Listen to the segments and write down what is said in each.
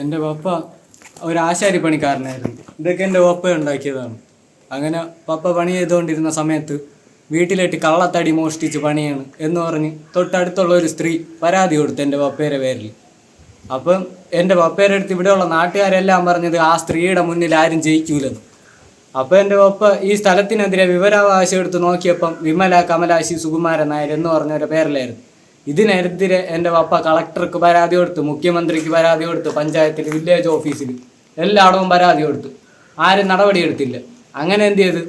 എന്റെ പപ്പ ഒരു ആശാരി പണിക്കാരനായിരുന്നു. ഇതൊക്കെ എന്റെ പപ്പ ഉണ്ടാക്കിയതാണ്. അങ്ങനെ പപ്പ പണി ചെയ്തുകൊണ്ടിരുന്ന സമയത്ത് വീട്ടിലേട്ട് കള്ളത്തടി മോഷ്ടിച്ച് പണിയാണ് എന്ന് പറഞ്ഞ് തൊട്ടടുത്തുള്ള ഒരു സ്ത്രീ പരാതി കൊടുത്തു എന്റെ പപ്പയുടെ പേരിൽ. അപ്പം എന്റെ പപ്പയുടെ അടുത്ത് ഇവിടെയുള്ള നാട്ടുകാരെല്ലാം പറഞ്ഞത് ആ സ്ത്രീയുടെ മുന്നിൽ ആരും ജയിക്കൂലെന്ന്. അപ്പോൾ എന്റെ പപ്പ ഈ സ്ഥലത്തിനെതിരെ വിവരാവകാശം എടുത്ത് നോക്കിയപ്പം വിമല കമലാശി സുകുമാരൻ നായർ എന്ന് പറഞ്ഞവരുടെ പേരിലായിരുന്നു. ഇതിനെതിരെ എന്റെ പപ്പ കളക്ടർക്ക് പരാതി കൊടുത്തു മുഖ്യമന്ത്രിക്ക് പരാതി കൊടുത്തു പഞ്ചായത്തിൽ വില്ലേജ് ഓഫീസിൽ എല്ലായിടവും പരാതി കൊടുത്തു. ആരും നടപടി എടുത്തില്ല. അങ്ങനെ എന്ത് ചെയ്ത്?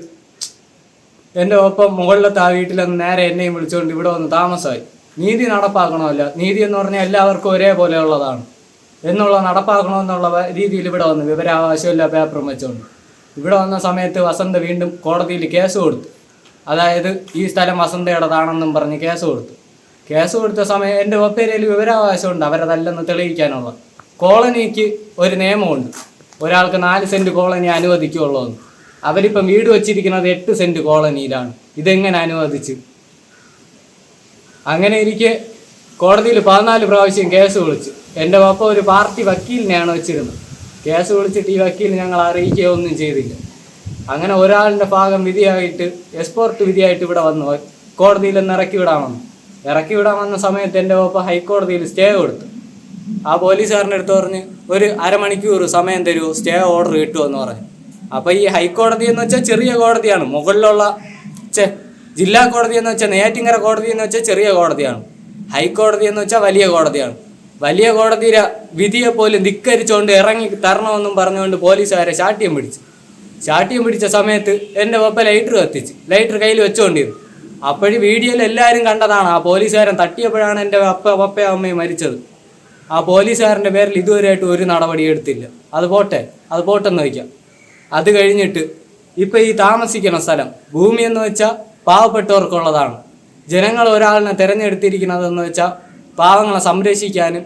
എന്റെ ഒപ്പം മുകളിലത്തെ ആ വീട്ടിലൊന്ന് നേരെ എന്നെയും വിളിച്ചുകൊണ്ട് ഇവിടെ വന്ന് താമസമായി. നീതി നടപ്പാക്കണമല്ല. നീതി എന്ന് പറഞ്ഞാൽ എല്ലാവർക്കും ഒരേപോലെ ഉള്ളതാണ്. എന്നുള്ള നടപ്പാക്കണമെന്നുള്ള രീതിയിൽ ഇവിടെ വന്ന് വിവരാവകാശമില്ല പേപ്പറും വെച്ചുകൊണ്ട് ഇവിടെ വന്ന സമയത്ത് വസന്ത വീണ്ടും കോടതിയിൽ കേസ് കൊടുത്തു. അതായത് ഈ സ്ഥലം വസന്തയുടേതാണെന്നും പറഞ്ഞ് കേസ് കൊടുത്തു. കേസ് കൊടുത്ത സമയം എന്റെ ഒപ്പേരയിൽ വിവരാവകാശമുണ്ട് അവരതല്ലെന്ന് തെളിയിക്കാനുള്ള. കോളനിക്ക് ഒരു നിയമമുണ്ട്. ഒരാൾക്ക് നാല് സെന്റ് കോളനി അനുവദിക്കുള്ളൂ അവരിപ്പം വീട് വച്ചിരിക്കുന്നത് എട്ട് സെന്റ് കോളനിയിലാണ്. ഇതെങ്ങനെ അനുവദിച്ച്? അങ്ങനെ എനിക്ക് കോടതിയിൽ പതിനാല് പ്രാവശ്യം കേസ് വിളിച്ചു. എന്റെ പപ്പ ഒരു പാർട്ടി വക്കീലിനെയാണ് വെച്ചിരുന്നത്. കേസ് വിളിച്ചിട്ട് ഈ വക്കീൽ ഞങ്ങൾ അറിയിക്കുകയോ ഒന്നും ചെയ്തില്ല. അങ്ങനെ ഒരാളിന്റെ ഭാഗം വിധിയായിട്ട് എക്സ്പോർട്ട് വിധിയായിട്ട് ഇവിടെ വന്നു കോടതിയിൽ നിന്ന് ഇറക്കി വിടാമെന്ന്. ഇറക്കി വിടാൻ വന്ന സമയത്ത് എന്റെ പപ്പ ഹൈക്കോടതിയിൽ സ്റ്റേ കൊടുത്തു. ആ പോലീസുകാരന്റെ അടുത്ത് പറഞ്ഞ് ഒരു അരമണിക്കൂർ സമയം തരൂ സ്റ്റേ ഓർഡർ കിട്ടുമെന്ന് പറഞ്ഞു. അപ്പോൾ ഈ ഹൈക്കോടതി എന്ന് വെച്ചാൽ ചെറിയ കോടതിയാണ്. മുകളിലുള്ള ചെ ജില്ലാ കോടതി എന്ന് വെച്ചാൽ നെയ്യാറ്റിങ്കര കോടതി എന്ന് വെച്ചാൽ ചെറിയ കോടതിയാണ്. ഹൈക്കോടതി എന്ന് വെച്ചാൽ വലിയ കോടതിയാണ്. വലിയ കോടതിയിലെ വിധിയെ പോലും ധിക്കരിച്ചുകൊണ്ട് ഇറങ്ങി തരണമെന്നും പറഞ്ഞുകൊണ്ട് പോലീസുകാരെ ശാഠ്യം പിടിച്ചു. ശാഠ്യം പിടിച്ച സമയത്ത് എന്റെ പപ്പ ലൈറ്റർ കത്തിച്ച് ലൈറ്റർ കയ്യിൽ വെച്ചുകൊണ്ടിരുന്നു. അപ്പോഴും വീഡിയോയിൽ എല്ലാവരും കണ്ടതാണ്. ആ പോലീസുകാരൻ തട്ടിയപ്പോഴാണ് എന്റെ അപ്പ പപ്പയും അമ്മയും മരിച്ചത്. ആ പോലീസുകാരന്റെ പേരിൽ ഇതുവരെയായിട്ട് ഒരു നടപടി എടുത്തില്ല. അത് പോട്ടെ അത് പോട്ടെന്ന് വയ്ക്കാം. അത് കഴിഞ്ഞിട്ട് ഇപ്പം ഈ താമസിക്കുന്ന സ്ഥലം ഭൂമി എന്ന് വെച്ചാൽ പാവപ്പെട്ടവർക്കുള്ളതാണ്. ജനങ്ങൾ ഒരാളിനെ തിരഞ്ഞെടുത്തിരിക്കുന്നതെന്ന് വെച്ചാൽ പാവങ്ങളെ സംരക്ഷിക്കാനും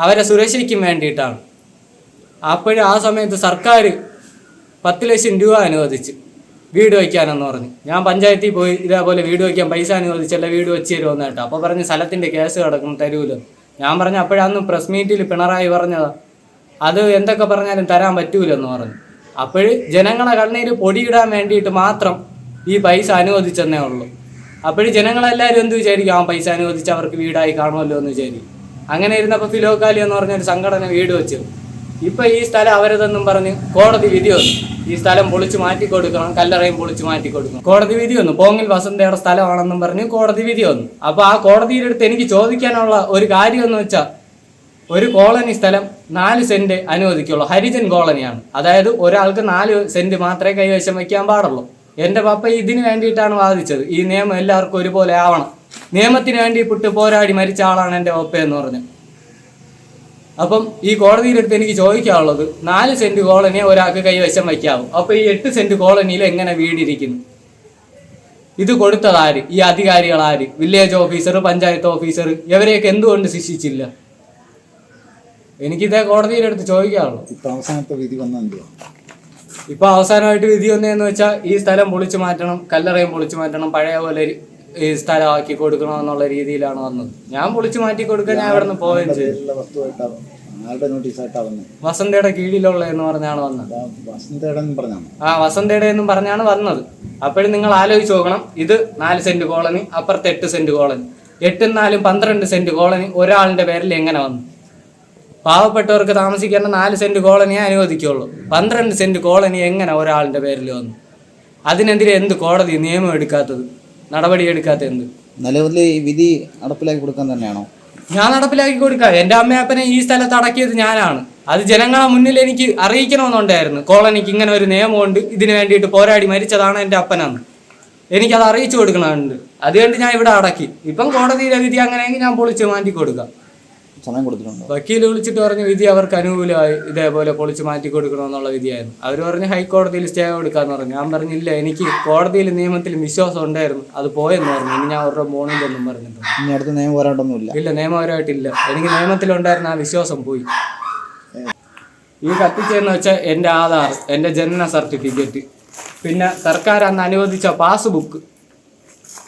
അവരെ സുരക്ഷയ്ക്കും വേണ്ടിയിട്ടാണ്. അപ്പോഴും ആ സമയത്ത് സർക്കാർ പത്ത് ലക്ഷം രൂപ അനുവദിച്ച് വീട് വയ്ക്കാനെന്ന് പറഞ്ഞു. ഞാൻ പഞ്ചായത്തിൽ പോയി ഇതേപോലെ വീട് വയ്ക്കാൻ പൈസ അനുവദിച്ചല്ല വീട് വെച്ച് തരുമെന്ന് കേട്ടോ. അപ്പോൾ പറഞ്ഞ് സ്ഥലത്തിന്റെ കേസ് കിടക്കും തരൂല്ലോ ഞാൻ പറഞ്ഞു അപ്പോഴന്ന് പ്രസ് മീറ്റിൽ പിണറായി പറഞ്ഞതാ. അത് എന്തൊക്കെ പറഞ്ഞാലും തരാൻ പറ്റൂലെന്ന് പറഞ്ഞു. അപ്പോൾ ജനങ്ങളെ കണ്ണീര് പൊടിയിടാൻ വേണ്ടിയിട്ട് മാത്രം ഈ പൈസ അനുവദിച്ചെന്നേ ഉള്ളൂ. അപ്പോൾ ജനങ്ങളെല്ലാവരും എന്ത് വിചാരിക്കും? ആ പൈസ അനുവദിച്ച് അവർക്ക് വീടായി കാണുമല്ലോ എന്ന് വിചാരിക്കും. അങ്ങനെ ഇരുന്നപ്പോൾ ഫിലോക്കാലി എന്ന് പറഞ്ഞൊരു സംഘടന വീട് വെച്ചു. ഇപ്പൊ ഈ സ്ഥലം അവരതെന്നും പറഞ്ഞ് കോടതി വിധി വന്നു. ഈ സ്ഥലം പൊളിച്ചു മാറ്റി കൊടുക്കണം കല്ലറയും പൊളിച്ചു മാറ്റി കൊടുക്കണം. കോടതി വിധി വന്നു. പോങ്ങിൽ വസന്തയുടെ സ്ഥലമാണെന്നും പറഞ്ഞ് കോടതി വിധി വന്നു. അപ്പൊ ആ കോടതിയുടെ അടുത്ത് എനിക്ക് ചോദിക്കാനുള്ള ഒരു കാര്യം എന്ന് വെച്ചാൽ ഒരു കോളനി സ്ഥലം നാല് സെന്റ് അനുവദിക്കുള്ളൂ. ഹരിജൻ കോളനിയാണ്. അതായത് ഒരാൾക്ക് നാല് സെന്റ് മാത്രമേ കൈവശം വയ്ക്കാൻ പാടുള്ളൂ. എന്റെ പപ്പ ഇതിന് വേണ്ടിയിട്ടാണ് വാദിച്ചത്. ഈ നിയമം എല്ലാവർക്കും ഒരുപോലെ ആവണം. നിയമത്തിന് വേണ്ടി പുട്ട് പോരാടി മരിച്ച ആളാണ് എന്റെ പപ്പ എന്ന് പറഞ്ഞു. അപ്പം ഈ കോടതിയിലെടുത്ത് എനിക്ക് ചോദിക്കാനുള്ളത് നാല് സെന്റ് കോളനിയെ ഒരാൾക്ക് കൈവശം വയ്ക്കാവും. അപ്പൊ ഈ എട്ട് സെന്റ് കോളനിയിൽ എങ്ങനെ വീടിരിക്കുന്നു? ഇത് കൊടുത്തതാര് ഈ അധികാരികൾ ആര്? വില്ലേജ് ഓഫീസർ പഞ്ചായത്ത് ഓഫീസർ ഇവരെയൊക്കെ എന്തുകൊണ്ട് ശിക്ഷിച്ചില്ല? എനിക്കിതേ കോടതിയിലെടുത്ത് ചോദിക്കാറുള്ളൂ ഇപ്പൊ അവസാനത്തെ വിധി വന്നെന്തുവാ ഇപ്പൊ അവസാനമായിട്ട് വിധി വന്നതെന്ന് വെച്ചാൽ ഈ സ്ഥലം പൊളിച്ചു മാറ്റണം കല്ലറയും പൊളിച്ചു മാറ്റണം പഴയ പോലെ ഈ സ്ഥലമാക്കി കൊടുക്കണം എന്നുള്ള രീതിയിലാണ് വന്നത്. ഞാൻ പൊളിച്ചു മാറ്റി കൊടുക്കാൻ ഞാൻ അവിടെ നിന്ന് പോവുകയും ചെയ്തു. വസന്തയുടെ കീഴിലുള്ള എന്ന് പറഞ്ഞാണ് വന്നത്. ആ വസന്തയുടെ എന്നും പറഞ്ഞാണ് വന്നത്. അപ്പോഴും നിങ്ങൾ ആലോചിച്ച് നോക്കണം. ഇത് നാല് സെന്റ് കോളനി അപ്പുറത്തെ എട്ട് സെന്റ് കോളനി. എട്ടും നാലും പന്ത്രണ്ട് സെന്റ് കോളനി ഒരാളിന്റെ പേരിൽ എങ്ങനെ വന്നു? പാവപ്പെട്ടവർക്ക് താമസിക്കേണ്ട നാല് സെന്റ് കോളനിയെ അനുവദിക്കുള്ളൂ. പന്ത്രണ്ട് സെന്റ് കോളനി എങ്ങനെ ഒരാളിന്റെ പേരിൽ വന്നു? അതിനെതിരെ എന്ത് കോടതി നിയമം എടുക്കാത്തത്? നടപടി എടുക്കാത്ത എന്ത്? നിലവിൽ ഈ വിധി നടപ്പിലാക്കി കൊടുക്കാൻ തന്നെയാണോ? ഞാൻ നടപ്പിലാക്കി കൊടുക്കാം. എന്റെ അമ്മയപ്പനെ ഈ സ്ഥലത്ത് അടക്കിയത് ഞാനാണ്. അത് ജനങ്ങളെ മുന്നിൽ എനിക്ക് അറിയിക്കണമെന്നുണ്ടായിരുന്നു. കോളനിക്ക് ഇങ്ങനെ ഒരു നിയമമുണ്ട്. ഇതിനു വേണ്ടിയിട്ട് പോരാടി മരിച്ചതാണ് എന്റെ അപ്പനെന്ന് എനിക്കത് അറിയിച്ചു കൊടുക്കണമുണ്ട്. അതുകൊണ്ട് ഞാൻ ഇവിടെ അടക്കി. ഇപ്പം കോടതിയിലെ വിധി അങ്ങനെയെങ്കിൽ ഞാൻ പൊളിച്ച് മാറ്റി കൊടുക്കാം. സമയം കൊടുത്തിട്ടുണ്ട്. വക്കീൽ വിളിച്ചിട്ട് പറഞ്ഞ വിധി അവർക്ക് അനുകൂലമായി ഇതേപോലെ പൊളിച്ച് മാറ്റി കൊടുക്കണമെന്നുള്ള വിധിയായിരുന്നു. അവർ പറഞ്ഞ് ഹൈക്കോടതിയിൽ സ്റ്റേ കൊടുക്കാന്ന് പറഞ്ഞു. ഞാൻ പറഞ്ഞില്ല എനിക്ക് കോടതിയിൽ നിയമത്തിൽ വിശ്വാസം ഉണ്ടായിരുന്നു. അത് പോയെന്ന് പറഞ്ഞു ഇനി ഞാൻ അവരുടെ ഒന്നും പറഞ്ഞിട്ടുണ്ട് ഇനി അടുത്ത നിയമം പോരാട്ടമൊന്നുമില്ല. ഇല്ല നിയമപരമായിട്ടില്ല. എനിക്ക് നിയമത്തിലുണ്ടായിരുന്ന ആ വിശ്വാസം പോയി. ഈ കത്തിച്ചതെന്ന് വെച്ചാൽ എന്റെ ആധാർ എന്റെ ജനന സർട്ടിഫിക്കറ്റ്. പിന്നെ സർക്കാർ അന്ന് അനുവദിച്ച പാസ്ബുക്ക്.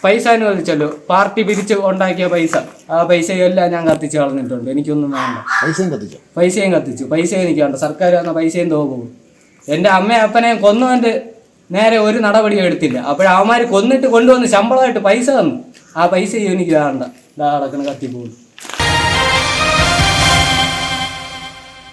പൈസ അനുവദിച്ചല്ലോ പാർട്ടി പിരിച്ച് ഉണ്ടാക്കിയ പൈസ. ആ പൈസയെല്ലാം ഞാൻ കത്തിച്ച് കളഞ്ഞിട്ടുണ്ട്. എനിക്കൊന്നും വേണ്ട. പൈസയും കത്തിച്ചു? പൈസയും കത്തിച്ചു. പൈസ എനിക്ക് വേണ്ട. സർക്കാർ വന്ന പൈസയും തോക്കും എന്റെ അമ്മയും അപ്പനെയും കൊന്നുകൊണ്ട് നേരെ ഒരു നടപടി എടുത്തില്ല. അപ്പോഴവന്മാർ കൊന്നിട്ട് കൊണ്ടുവന്ന് ശമ്പളമായിട്ട് പൈസ തന്നു. ആ പൈസയും എനിക്ക് വേണ്ട. ഇതാ കിടക്കണ കത്തി പോകുന്നു